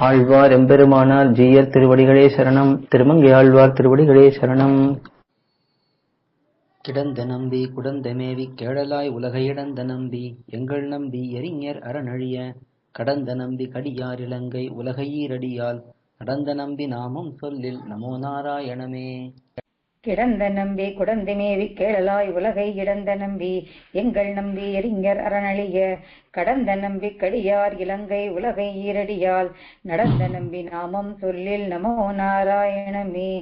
ஆழ்வார் எம்பெருமானார் ஜீயர் திருவடிகளே சரணம் திருமங்கை ஆழ்வார் திருவடிகளே சரணம். கிடந்த நம்பி குடந்தமேவி கேடலாய் உலகையிடந்த நம்பி எங்கள் நம்பி எறிஞர் அறநழிய கடந்த நம்பி கடியார் இலங்கை உலகையீரடியால் நடந்த நம்பி நாமம் சொல்லில் நமோ நாராயணமே கிடந்த நம்பி குடந்தை மேவி கேளலாய் உலகை இடந்த நம்பி எங்கள் நம்பி எறிஞர் அறநழிய. கடந்த நம்பி கடியார் இலங்கை உலகை ஈரடியால். நடந்த நம்பி நாமம் சொல்லில் நமோ நாராயணமே.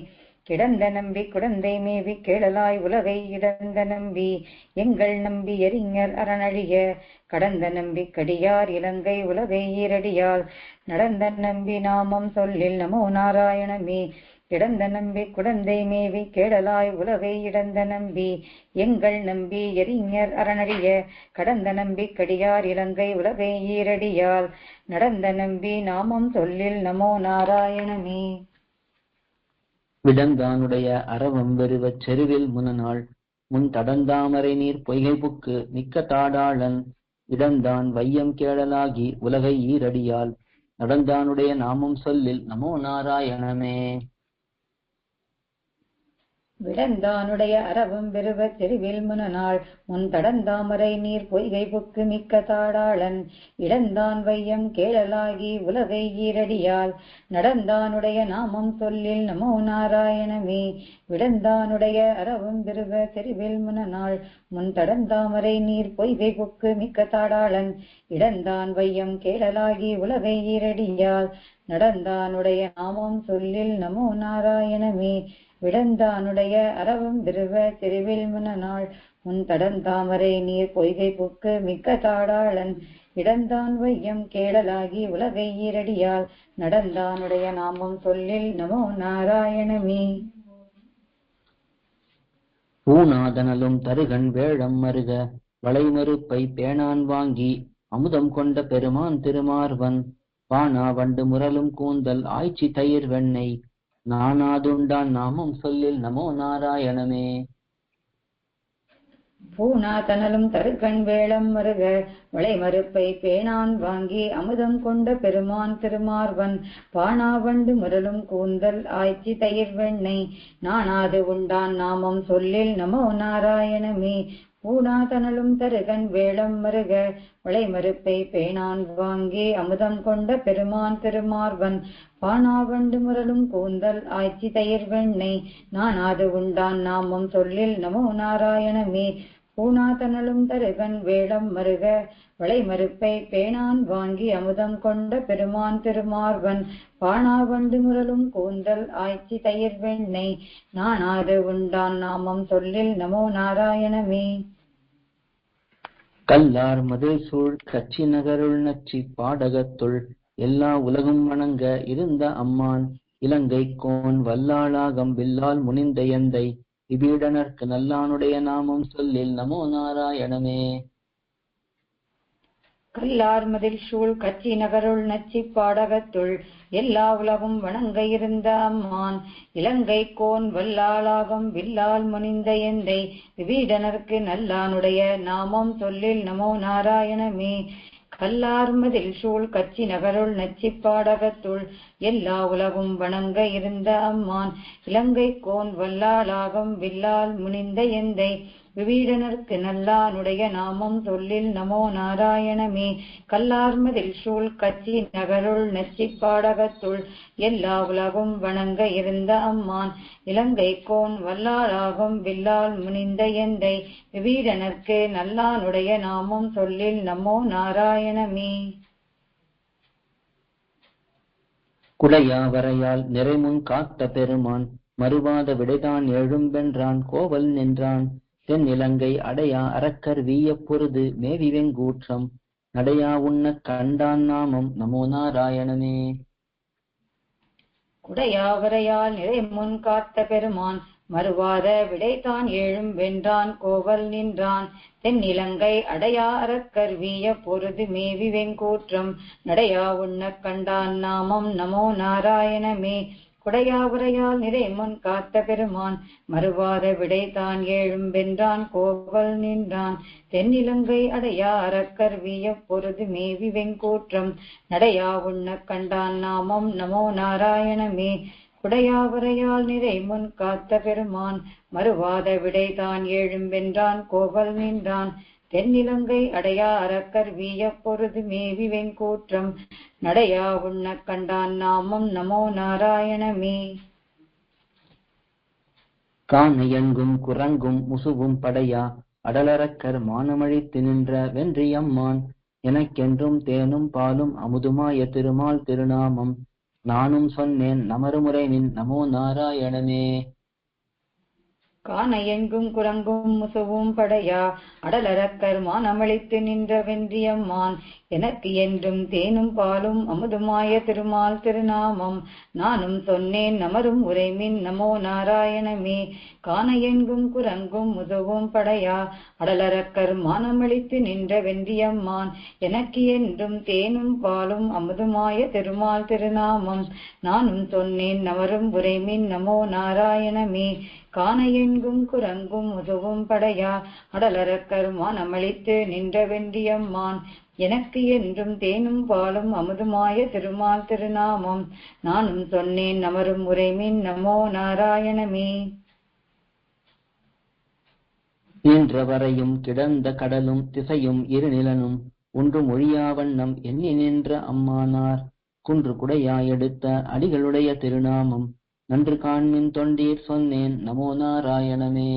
கிடந்த நம்பி குடந்தை மேவி கேளலாய் உலகை இடந்த நம்பி எங்கள் நம்பி எறிஞர் அறநழிய. கடந்த நம்பி கடியார் இலங்கை உலகை ஈரடியால். நடந்த நம்பி நாமம் சொல்லில் நமோ நாராயணமே. இடந்த நம்பி குடந்தை மேவி கேடலாய் உலகை இடந்த நம்பி எங்கள் நம்பி எரிஞர் அறநறிய கடந்த நம்பி கடியார் இலங்கை உலகை ஈரடியால் நடந்த நம்பி நாமம் சொல்லில் நமோ நாராயணமே விடந்தானுடைய அரவம் வெறுவச் செருவில் முனநாள் முன் தடந்தாமரை நீர் பொய்கை புக்கு மிக்க தாடாளன் இடந்தான் வையம் கேடலாகி உலகை ஈரடியால் நடந்தானுடைய நாமம் சொல்லில் நமோ நாராயணமே விடந்தானுடைய அறவும் பெருவ தெருவில் முனநாள். முன் தடந்தாமரை நீர் பொய்கை புக்கு மிக்க தாடாளன். இடந்தான் வையம் கேளலாகி உலகை ஈரடியால் நடந்தானுடைய நாமம் சொல்லில் நமோ நாராயணமே. விடந்தானுடைய அறவும் பெருவ தெருவில் முனநாள். முன் தடந்தாமரை நீர் பொய்கை புக்கு மிக்க தாடாளன். இடந்தான் வையம் கேளலாகி உலகை ஈரடியால் நடந்தானுடைய நாமம் சொல்லில் நமோ நாராயணமே. விடந்தானுடைய அரவம் விருவ திருவில் முனநாள் உன் தடந்தாமரை நீர் பொய்கை புக்கு மிக்க தாடாளன். இடந்தான் வையம் கேடலாகி உலகை ஈரடியால் நடந்தானுடைய நாமம் சொல்லில் நமோ நாராயணமே. பூநாதனலும் தருகன் வேழம் மருக. வளைமறுப்பை பேணான் வாங்கி அமுதம் கொண்ட பெருமான் திருமார்வன். பானா வண்டு முரலும் கூந்தல் ஆய்ச்சி தயிர் வெண்ணெய். நானாதுண்டான் நாமம் சொல்லில் நமோ நாராயணமே. பூநாதனலும் தருக்கண் வேளம் மருக வளைமறுப்பை பேணான் வாங்கி அமுதம் கொண்ட பெருமான் திருமார்வன் பாணாவண்டு முரலும் கூந்தல் ஆய்ச்சி தயிர் வெண்ணெய் நானாது உண்டான் நாமம் சொல்லில் நமோ நாராயணமே. ஊனாதனலும் தருகன் வேளம் மருக வளைமறுப்பை பேணான் வாங்கி அமுதம் கொண்ட பெருமான் திருமார்வன் பானாவண்டு முரலும் கூந்தல் ஆய்ச்சி தயிர் வெண்ணெய் நானாது உண்டான் நாமம் சொல்லில் நமோ நாராயணமே. பூனாதனலும் தருகன் வேளம் மருக வளைமறுப்பை பேணான் வாங்கி அமுதம் கொண்ட பெருமான் திருமார்வன். பானாவண்டு முரலும் கூந்தல் ஆய்ச்சி தயிர் வெண்ணெய் நானாது உண்டான் நாமம் சொல்லில் நமோ நாராயணமே. கல்லார் மதில் சூழ் கச்சி நகருள் நச்சி பாடகத்துள் எல்லா உலகம் வணங்க இருந்த அம்மான் இலங்கை கோன் வல்லாளாகம் வில்லால் முனிந்த எந்தை. விபீடனர்க்கு நல்லானுடைய நாமம் சொல்லில் நமோ நாராயணமே. கல்லார் மதில் சூழ் கச்சி நகருள் நச்சி பாடகத்துள் எல்லா உலகும் வணங்க இருந்த அம்மான். இலங்கை கோன் வல்லாளாகம் வில்லால் முனிந்த எந்தை விபீடனருக்கு நல்லானுடைய நாமம் சொல்லில் நமோ நாராயணமே. கல்லார்மதில் சூழ் கச்சி நகருள் நச்சிப்பாடகத்துள் எல்லா உலகும் வணங்க இருந்த அம்மான் இலங்கை கோன் வல்லாளாகம் வில்லால் முனிந்த எந்தை விவீடனர்க்கு நல்லானுடைய நாமம் சொல்லில் நமோ நாராயணமே. கல்லார்மதில் சூழ் கச்சி நகருள் நெச்சி பாடகத்துள் எல்லா உலகும் வணங்க இருந்த அம்மான். இலங்கை கோன் வல்லாராகும் வில்லால் முனிந்த எந்தை. விவீடனர்க்கு நல்லானுடைய நாமம் சொல்லில் நமோ நாராயணமே. குடையாவரையால் நிறைமுன் காத்த பெருமான் மறுவாத விடைதான் எழும்பென்றான் கோவல் நின்றான். தென் இலங்கை அடையா அரக்கர் வீய பொருது மேவி வெங்கூற்றம் நடையா உண்ண கண்டான் நாமம் நமோ நாராயணமே குடையாவரையால் நிறை முன் காத்த பெருமான் மறுவாத விடைதான் ஏழும் வென்றான் கோவல் நின்றான். தென்னிலங்கை அடையா அரக்கர் வீய பொருது மேவி வெங்கூற்றம் நடையா உண்ண கண்டான் நாமம் நமோ நாராயணமே. குடையாவரையால் நிறை முன் காத்த பெருமான் மறுவாத விடை தான் ஏழும் வென்றான் கோவல் நின்றான். தென்னிலங்கை அடையா அறக்கர்விய பொருது மேவி வெங்கூற்றம் நடையா உண்ண கண்டான் நாமம் நமோ நாராயணமே. குடையாவரையால் நிறை முன் காத்த பெருமான் மறுவாத விடை தான் ஏழும் வென்றான் கோவல் நின்றான். தென்னிலங்கை அடையா அறக்கர் வீய பொருது மேவி வெங்கூற்றம். நடையா உண்ணக் கண்டான் நாமம் நமோ நாராயணமே. காணையங்கும் குரங்கும் முசுவும் படையா அடலரக்கர் மானமழித்து நின்ற வென்றியம்மான். எனக்கென்றும் தேனும் பாலும் அமுதுமாய திருமால் திருநாமம். நானும் சொன்னேன் நமருமுறை நின் நமோ நாராயணமே. காண எங்கும் குரங்கும் முசுவும் படையா அடலரக்கர் மானமளித்து நின்ற வென்றியம்மான் எனக்கு என்றும் தேனும் பாலும் அமுதுமாய திருமால் திருநாமம். நானும் சொன்னேன் நமரும் உரைமின் நமோ நாராயணமே. காண எங்கும் குரங்கும் முதுவும் படையா. அடலரக்கர் மானமளித்து நின்ற வென்றியம்மான் எனக்கு என்றும் தேனும் பாலும் அமுதுமாய திருமால் திருநாமம். நானும் சொன்னேன் நமரும் உரைமின் நமோ நாராயணமே. காண எங்கும் குரங்கும் முதுவும் படையா. அடலரக்கர் மானமளித்து நின்ற வென்றியம்மான் எனக்கு என்றும் தேனும் பாலும் அமுதுமாய திருமால் திருநாமம். நானும் சொன்னேன் நமரும் உரைமின் நமோ நாராயணமே. நின்றவரையும் கிடந்த கடலும் திசையும் இருநிலனும் ஒன்றும் ஒழியாவண்ணம் எண்ணி நின்ற அம்மானார். குன்று குடையாயெடுத்த அடிகளுடைய திருநாமம். நன்று காண்மின் தொண்டீர் சொன்னேன் நமோ நாராயணமே.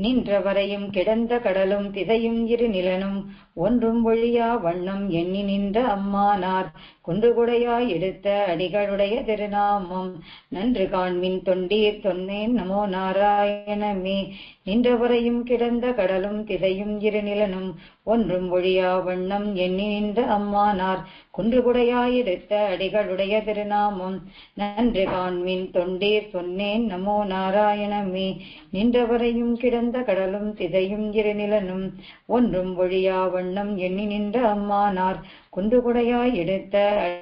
நின்றவரையும் கிடந்த கடலும் திசையும் இரு நிலனும். ஒன்றும் ஒழியா வண்ணம் எண்ணி நின்ற அம்மானார். குன்றுகுடையாய் எடுத்த அடிகளுடைய திருநாமம். நன்று காண்மின் தொண்டீர் சொன்னேன் நமோ நாராயணமே. நின்றவரையும் கிடந்த கடலும் திசையும் இரு நிலனும் ஒன்றும் ஒழியா வண்ணம் எண்ணி நின்ற அம்மானார். குன்றுகுடையாய் எடுத்த அடிகளுடைய திருநாமம். நன்று காண்மின் தொண்டீர் சொன்னேன் நமோ நாராயணமே. நின்றவரையும் கிடந்த கடலும் திசையும் இரு நிலனும் ஒன்றும் ஒழியா வண்ணம் எண்ணி நின்ற அம்மானார். குண்டுகுடையாய் எடுத்த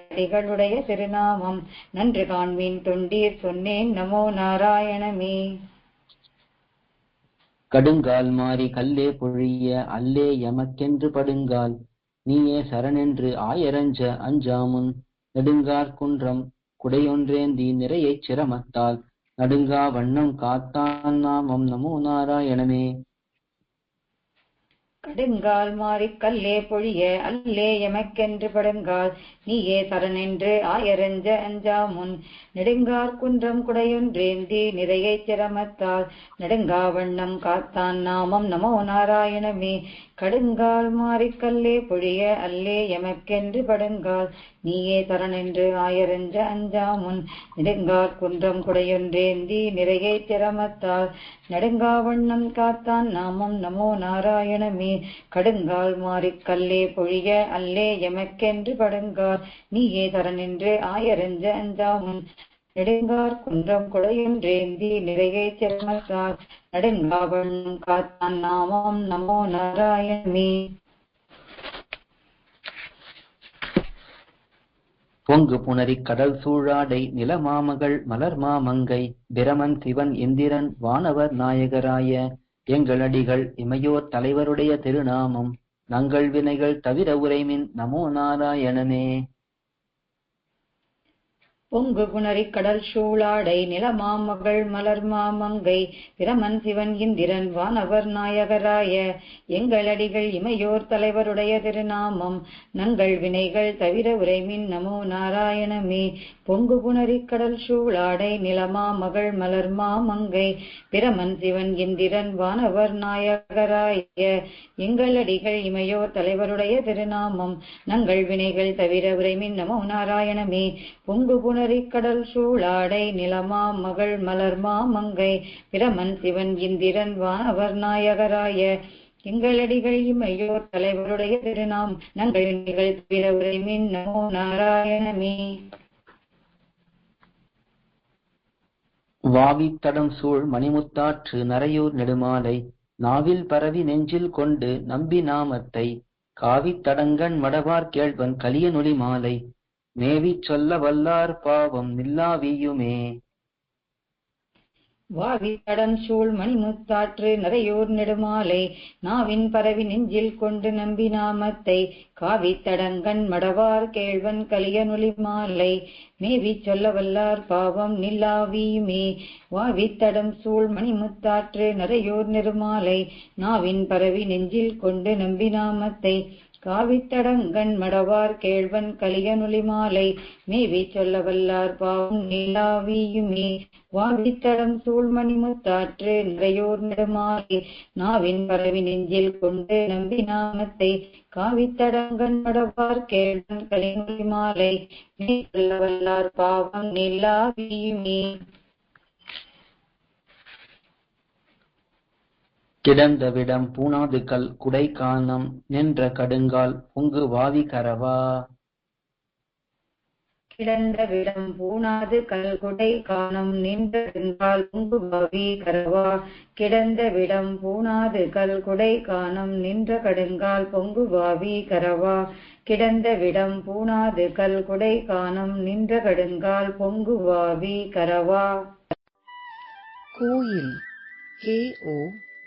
அடிகளுடைய திருநாமம். நன்று காண்மின் தொண்டீர் சொன்னேன் நமோ நாராயணமே. கடுங்கால் மாறி கல்லே பொழிய அல்லே எமக்கென்று படுங்கால். நீயே சரணென்று ஆயரஞ்ச அஞ்சாமுன். நெடுங்கார் குன்றம் குடையொன்றேந்தி நிறையைச் சிரமத்தால். நடுங்கா வண்ணம் காத்தான் நாமம் நமோ நாராயணமே. கடுங்கால் மாறி கல்லே பொழிய அல்லே எமக்கென்று படுங்கால். நீயே சரணென்று ஆயரஞ்ச அஞ்சா முன் நெடுங்கார் குன்றம் குடையொன்றேந்தி நிறைய சிரமத்தால். நெடுங்கா வண்ணம் காத்தான் நாமம் நமோ நாராயணமே. கடுங்கால் மாறி கல்லே பொழிய அல்லே எமக்கென்று படுங்கால். நீயே சரணென்று ஆயரஞ்ச அஞ்சா முன் நெடுங்கார் குன்றம் குடையொன்றேந்தி நிறைய சிரமத்தால். நெடுங்கா வண்ணம் காத்தான் நாமம் நமோ நாராயணமே. கடுங்கால் மாறிக் கல்லே பொழிய அல்லே எமக்கென்று படுங்கால். நீயே சரணென்று ஆயரஞ்ச அஞ்சாமுன் நெடுங்கார் குன்றம் குடையொன்றேந்தி நிறையை சிரமத்தால் நடுங்காவண்ணம் காத்தான் நாமம் நமோ நாராயணமே. பொங்கு புணரி கடல் சூழாடை நிலமாமகள் மலர் மாமங்கை பிரமன் சிவன் இந்திரன் வானவர் நாயகராய எங்களடிகள் இமையோர் தலைவருடைய திருநாமம் நங்கள் வினைகள் தவிர உரைமின் நமோ நாராயணனே. பொங்கு புணரி கடல் சூழாடை நிலமாமகள் மலர் மாமங்கை பிரமன் சிவன் இந்திரன் வானவர் நாயகராய எங்களடிகள் இமையோர் தலைவருடைய திருநாமம் நங்கள் வினைகள் தவிர உரைமின் நமோ நாராயணமே. பொங்கு புணரி கடல் சூழாடை நிலமாமகள் மலர் மாமங்கை பிரமன் சிவன் இந்திரன் வானவர் நாயகராய எங்களடிகள் இமையோர் தலைவருடைய திருநாமம் நங்கள் வினைகள் தவிர உரைமின் நமோ நாராயணமே. பொங்கு புணரி கடல் சூழாடை நிலமா மகள் மலர் மாமங்கை பிரமன் சிவன் இந்திரன் வானவர் நாயகராய எங்களடிகள் இமையோர் தலைவருடைய திருநாம் நங்கள் வினைகள் தவிர உரைமின் நமோ நாராயணமே. வாவித்தடம் சூழ் மணிமுத்தாற்று நரையூர் நெடுமாலை நாவில் பரவி நெஞ்சில் கொண்டு நம்பி நாமத்தை காவித்தடங்கன் மடவார் கேழ்வன் கலியனொளி மாலை மேவி சொல்ல வல்லார் பாவம் நில்லாவியுமே. வாவி கடன் சூழ் மணிமுத்தாற்று நிறையோர் நெடுமாலை நாவின் பரவி நெஞ்சில் கொண்டு நம்பி நாமத்தை காவி தடங்கண் மடவார் கேழ்வன் கலியனொலி மாலை மேவி சொல்ல வல்லார் பாவம் நில்லாவியுமே. வாவி தடம் சூழ் மணிமுத்தாற்று நிறையோர் நெடுமாலை நாவின் பரவி நெஞ்சில் கொண்டு நம்பி நாமத்தை காவித்தடங்கண் மடவார் கேழ்வன் கலியனுலி மாலை. மேவி சொல்ல வல்லார் பாவம் நீலாவியுமே. வாவித்தடம் சூழ்மணி முத்தாற்று நிறையோர் நெடுமாலை. நாவின் பரவி நெஞ்சில் கொண்டு நம்பி நாமத்தை. காவித்தடங்கண் மடவார் கேழ்வன் கலியனுலி மாலை. மே சொல்ல வல்லார் பாவம் நிலாவியுமே. கிடந்த விடம் பூனாதுகள் குடை காணம் நின்ற கடுங்கால் பொங்கு வாவி கரவா. கிடந்த விடம் பூணாது கல்குடை காணம் நின்றென்றால் உங்கு பாவி கரவா. கிடந்த விடம் பூணாது கல்குடை காணம் நின்ற கடுங்கால் பொங்கு பாவி கரவா. கிடந்த விடம் பூணாது கல்குடை காணம் நின்ற கடுங்கால் பொங்கு பாவி கரவா. கோயில் K O